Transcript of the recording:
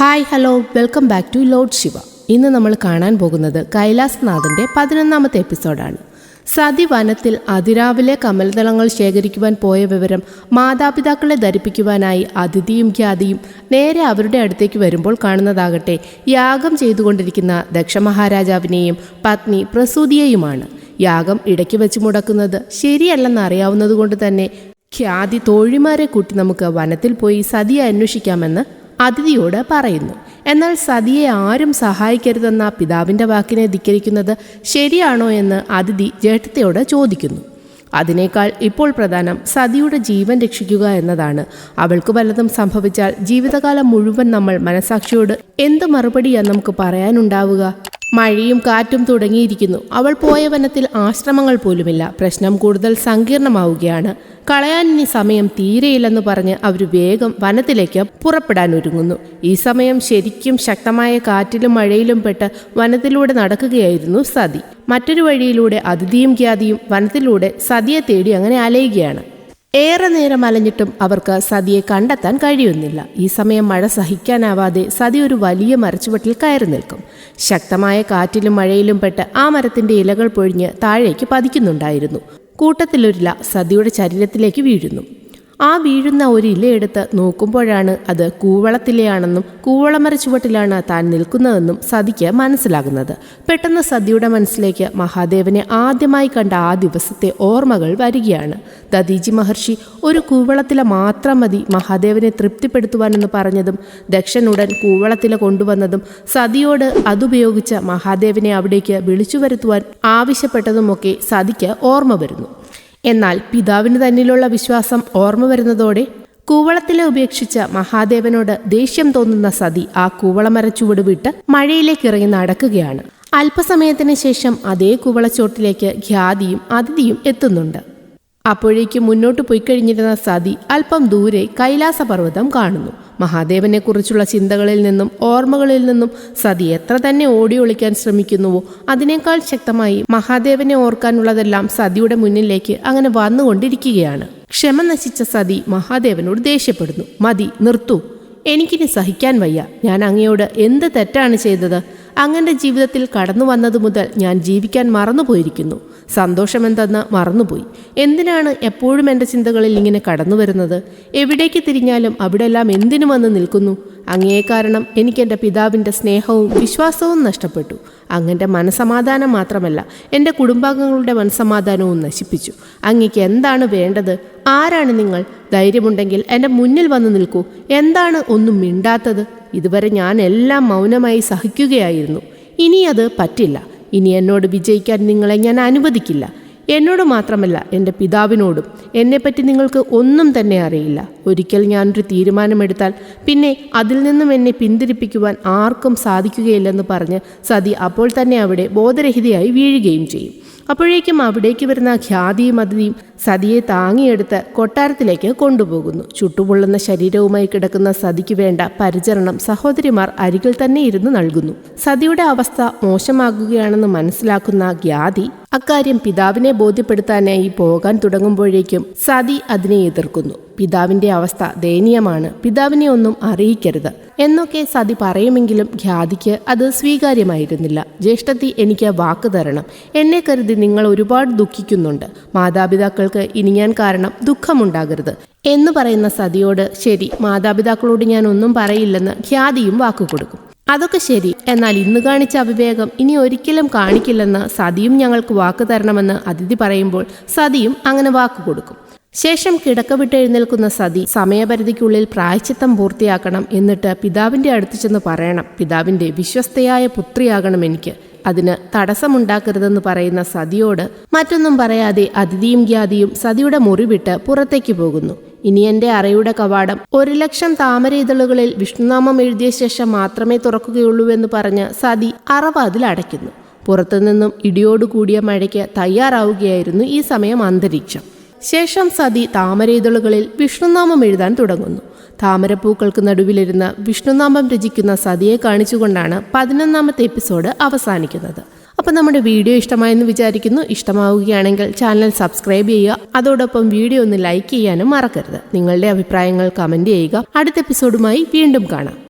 Hi hello welcome back to lord Shiva. ഇന്ന് നമ്മൾ കാണാൻ പോകുന്നത് കൈലാസനാഥന്റെ പതിനൊന്നാമത്തെ എപ്പിസോഡാണ്. സതി വനത്തിൽ അതിരാവിലെ കമൽദളങ്ങൾ ശേഖരിക്കുവാൻ പോയ വിവരം മാതാപിതാക്കളെ ധരിപ്പിക്കുവാനായി അതിഥിയും ഖ്യാതിയും നേരെ അവരുടെ അടുത്തേക്ക് വരുമ്പോൾ കാണുന്നതാകട്ടെ യാഗം ചെയ്തുകൊണ്ടിരിക്കുന്ന ദക്ഷമഹാരാജാവിനെയും പത്നി പ്രസൂതിയെയുമാണ്. യാഗം ഇടയ്ക്ക് വെച്ച് മുടക്കുന്നത് ശരിയല്ലെന്ന് അറിയാവുന്നതുകൊണ്ട് തന്നെ ഖ്യാതി തോഴിമാരെ കൂട്ടി നമുക്ക് വനത്തിൽ പോയി സതിയെ അന്വേഷിക്കാമെന്ന് അതിഥിയോട് പറയുന്നു. എന്നാൽ സതിയെ ആരും സഹായിക്കരുതെന്ന പിതാവിന്റെ വാക്കിനെ ധിക്കരിക്കുന്നത് ശരിയാണോ എന്ന് അതിഥി ജേഷ്ഠത്തെയോട് ചോദിക്കുന്നു. അതിനേക്കാൾ ഇപ്പോൾ പ്രധാനം സതിയുടെ ജീവൻ രക്ഷിക്കുക എന്നതാണ്. അവൾക്ക് വല്ലതും സംഭവിച്ചാൽ ജീവിതകാലം മുഴുവൻ നമ്മൾ മനസാക്ഷിയോട് എന്ത് മറുപടിയാണ് നമുക്ക് പറയാനുണ്ടാവുക? മഴയും കാറ്റും തുടങ്ങിയിരിക്കുന്നു. അവൾ പോയ വനത്തിൽ ആശ്രമങ്ങൾ പോലുമില്ല. പ്രശ്നം കൂടുതൽ സങ്കീർണമാവുകയാണ്. കളയാൻ ഇനി സമയം തീരെയില്ലെന്ന് പറഞ്ഞ് അവർ വേഗം വനത്തിലേക്ക് പുറപ്പെടാൻ ഒരുങ്ങുന്നു. ഈ സമയം ശരിക്കും ശക്തമായ കാറ്റിലും മഴയിലും പെട്ട് വനത്തിലൂടെ നടക്കുകയായിരുന്നു സതി. മറ്റൊരു വഴിയിലൂടെ അതിഥിയും ഖ്യാതിയും വനത്തിലൂടെ സതിയെ തേടി അങ്ങനെ അലയുകയാണ്. ഏറെ നേരം അലഞ്ഞിട്ടും അവർക്ക് സതിയെ കണ്ടെത്താൻ കഴിയുന്നില്ല. ഈ സമയം മഴ സഹിക്കാനാവാതെ സതി ഒരു വലിയ മരച്ചുവട്ടിൽ കയറി നിൽക്കും. ശക്തമായ കാറ്റിലും മഴയിലും പെട്ട് ആ മരത്തിന്റെ ഇലകൾ പൊഴിഞ്ഞ് താഴേക്ക് പതിക്കുന്നുണ്ടായിരുന്നു. കൂട്ടത്തിലൊരില സതിയുടെ ശരീരത്തിലേക്ക് വീഴുന്നു. ആ വീഴുന്ന ഒരു ഇലയെടുത്ത് നോക്കുമ്പോഴാണ് അത് കൂവളത്തിലെയാണെന്നും കൂവളമര ചുവട്ടിലാണ് താൻ നിൽക്കുന്നതെന്നും സതിക്ക് മനസ്സിലാകുന്നത്. പെട്ടെന്ന് സതിയുടെ മനസ്സിലേക്ക് മഹാദേവനെ ആദ്യമായി കണ്ട ആ ദിവസത്തെ ഓർമ്മകൾ വരികയാണ്. ദദീജി മഹർഷി ഒരു കൂവളത്തിലെ മാത്രം മതി മഹാദേവനെ തൃപ്തിപ്പെടുത്തുവാനെന്ന് പറഞ്ഞതും ദക്ഷൻ ഉടൻ കൂവളത്തിലെ കൊണ്ടുവന്നതും സതിയോട് അതുപയോഗിച്ച് മഹാദേവനെ അവിടേക്ക് വിളിച്ചു വരുത്തുവാൻ ആവശ്യപ്പെട്ടതുമൊക്കെ സതിക്ക് ഓർമ്മ വരുന്നു. എന്നാൽ പിതാവിന് തന്നിലുള്ള വിശ്വാസം ഓർമ്മ വരുന്നതോടെ കൂവളത്തിലെ ഉപേക്ഷിച്ച മഹാദേവനോട് ദേഷ്യം തോന്നുന്ന സതി ആ കൂവളമര ചുവട് വിട്ട് മഴയിലേക്ക് ഇറങ്ങി നടക്കുകയാണ്. അല്പസമയത്തിന് ശേഷം അതേ കൂവളച്ചോട്ടിലേക്ക് ഖ്യാതിയും അതിഥിയും എത്തുന്നുണ്ട്. അപ്പോഴേക്കും മുന്നോട്ട് പോയി കഴിഞ്ഞിരുന്ന സതി അല്പം ദൂരെ കൈലാസപർവതം കാണുന്നു. മഹാദേവനെക്കുറിച്ചുള്ള ചിന്തകളിൽ നിന്നും ഓർമ്മകളിൽ നിന്നും സതി എത്ര തന്നെ ഓടി ഒളിക്കാൻ ശ്രമിക്കുന്നുവോ അതിനേക്കാൾ ശക്തമായി മഹാദേവനെ ഓർക്കാനുള്ളതെല്ലാം സതിയുടെ മുന്നിലേക്ക് അങ്ങനെ വന്നുകൊണ്ടിരിക്കുകയാണ്. ക്ഷമ നശിച്ച സതി മഹാദേവനോട് ദേഷ്യപ്പെടുന്നു. മതി നിർത്തു. എനിക്കിനി സഹിക്കാൻ വയ്യ. ഞാൻ അങ്ങയോട് എന്ത് തെറ്റാണ് ചെയ്തത്? അങ്ങന്റെ ജീവിതത്തിൽ കടന്നു വന്നതു മുതൽ ഞാൻ ജീവിക്കാൻ മറന്നുപോയിരിക്കുന്നു. സന്തോഷമെന്തെന്ന് മറന്നുപോയി. എന്തിനാണ് എപ്പോഴും എന്റെ ചിന്തകളിൽ ഇങ്ങനെ കടന്നു വരുന്നത്? എവിടേക്ക് തിരിഞ്ഞാലും അവിടെല്ലാം എന്തിനു വന്ന് നിൽക്കുന്നു? അങ്ങേ കാരണം എനിക്ക് എന്റെ പിതാവിന്റെ സ്നേഹവും വിശ്വാസവും നഷ്ടപ്പെട്ടു. അങ്ങന്റെ മനസമാധാനം മാത്രമല്ല എന്റെ കുടുംബാംഗങ്ങളുടെ മനസമാധാനവും നശിപ്പിച്ചു. അങ്ങയ്ക്ക് എന്താണ് വേണ്ടത്? ആരാണ് നിങ്ങൾ? ധൈര്യമുണ്ടെങ്കിൽ എന്റെ മുന്നിൽ വന്ന് നിൽക്കൂ. എന്താണ് ഒന്നും മിണ്ടാത്തത്? ഇതുവരെ ഞാൻ എല്ലാം മൗനമായി സഹിക്കുകയായിരുന്നു. ഇനി അത് പറ്റില്ല. ഇനി എന്നോട് വിജയിക്കാൻ നിങ്ങളെ ഞാൻ അനുവദിക്കില്ല. എന്നോട് മാത്രമല്ല എന്റെ പിതാവിനോടും എന്നെപ്പറ്റി നിങ്ങൾക്ക് ഒന്നും തന്നെ അറിയില്ല. ഒരിക്കൽ ഞാനൊരു തീരുമാനമെടുത്താൽ പിന്നെ അതിൽ നിന്നും എന്നെ പിന്തിരിപ്പിക്കുവാൻ ആർക്കും സാധിക്കുകയില്ലെന്ന് പറഞ്ഞ് സതി അപ്പോൾ തന്നെ അവിടെ ബോധരഹിതയായി വീഴുകയും ചെയ്യും. അപ്പോഴേക്കും അവിടേക്ക് വരുന്ന ഖ്യാതിയും അതിഥിയും സതിയെ താങ്ങിയെടുത്ത് കൊട്ടാരത്തിലേക്ക് കൊണ്ടുപോകുന്നു. ചുട്ടുപൊള്ളുന്ന ശരീരവുമായി കിടക്കുന്ന സതിക്ക് വേണ്ട പരിചരണം സഹോദരിമാർ അരികിൽ തന്നെ ഇരുന്ന് നൽകുന്നു. സതിയുടെ അവസ്ഥ മോശമാകുകയാണെന്ന് മനസ്സിലാക്കുന്ന ഖ്യാതി അക്കാര്യം പിതാവിനെ ബോധ്യപ്പെടുത്താനായി പോകാൻ തുടങ്ങുമ്പോഴേക്കും സതി അതിനെ എതിർക്കുന്നു. പിതാവിന്റെ അവസ്ഥ ദയനീയമാണ്. പിതാവിനെ ഒന്നും അറിയിക്കരുത്. എന്നൊക്കെ സതി പറയുമെങ്കിലും ഖ്യാതിക്ക് അത് സ്വീകാര്യമായിരുന്നില്ല. ജ്യേഷ്ഠത്തി എനിക്ക് വാക്ക് തരണം. എന്നെ കരുതി നിങ്ങൾ ഒരുപാട് ദുഃഖിക്കുന്നുണ്ട്. മാതാപിതാക്കൾക്ക് ഇനി ഞാൻ കാരണം ദുഃഖമുണ്ടാകരുത്. എന്ന് പറയുന്ന സതിയോട് ശരി മാതാപിതാക്കളോട് ഞാൻ ഒന്നും പറയില്ലെന്ന് ഖ്യാതിയും വാക്കു കൊടുക്കും. അതൊക്കെ ശരി എന്നാൽ ഇന്ന് കാണിച്ച അവിവേകം ഇനി ഒരിക്കലും കാണിക്കില്ലെന്ന് സതിയും ഞങ്ങൾക്ക് വാക്ക് തരണമെന്ന് അതിഥി പറയുമ്പോൾ സതിയും അങ്ങനെ വാക്ക് കൊടുക്കും. ശേഷം കിടക്ക വിട്ട് എഴുന്നേൽക്കുന്ന സതി സമയപരിധിക്കുള്ളിൽ പ്രായച്ചിത്തം പൂർത്തിയാക്കണം എന്നിട്ട് പിതാവിന്റെ അടുത്ത് ചെന്ന് പറയണം പിതാവിന്റെ വിശ്വസ്തയായ പുത്രിയാകണം എനിക്ക്. അതിന് തടസ്സമുണ്ടാക്കരുതെന്ന് പറയുന്ന സതിയോട് മറ്റൊന്നും പറയാതെ അതിഥിയും ഗ്യാതിയും സതിയുടെ മുറിവിട്ട് പുറത്തേക്ക് പോകുന്നു. ഇനി എന്റെ അറയുടെ കവാടം ഒരു ലക്ഷം താമര ഇതളുകളിൽ വിഷ്ണുനാമം എഴുതിയ ശേഷം മാത്രമേ തുറക്കുകയുള്ളൂ എന്ന് പറഞ്ഞ് സതി അറവാതിൽ അടയ്ക്കുന്നു. പുറത്തുനിന്നും ഇടിയോടുകൂടിയ മഴയ്ക്ക് തയ്യാറാവുകയായിരുന്നു ഈ സമയം അന്തരീക്ഷം. ശേഷം സതി താമരയിതളുകളിൽ വിഷ്ണുനാമം എഴുതാൻ തുടങ്ങുന്നു. താമരപ്പൂക്കൾക്ക് നടുവിലിരുന്ന് വിഷ്ണുനാമം രചിക്കുന്ന സതിയെ കാണിച്ചുകൊണ്ടാണ് പതിനൊന്നാമത്തെ എപ്പിസോഡ് അവസാനിക്കുന്നത്. അപ്പോൾ നമ്മുടെ വീഡിയോ ഇഷ്ടമായെന്ന് വിചാരിക്കുന്നു. ഇഷ്ടമാവുകയാണെങ്കിൽ ചാനൽ സബ്സ്ക്രൈബ് ചെയ്യുക. അതോടൊപ്പം വീഡിയോ ഒന്ന് ലൈക്ക് ചെയ്യാനും മറക്കരുത്. നിങ്ങളുടെ അഭിപ്രായങ്ങൾ കമന്റ് ചെയ്യുക. അടുത്ത എപ്പിസോഡുമായി വീണ്ടും കാണാം.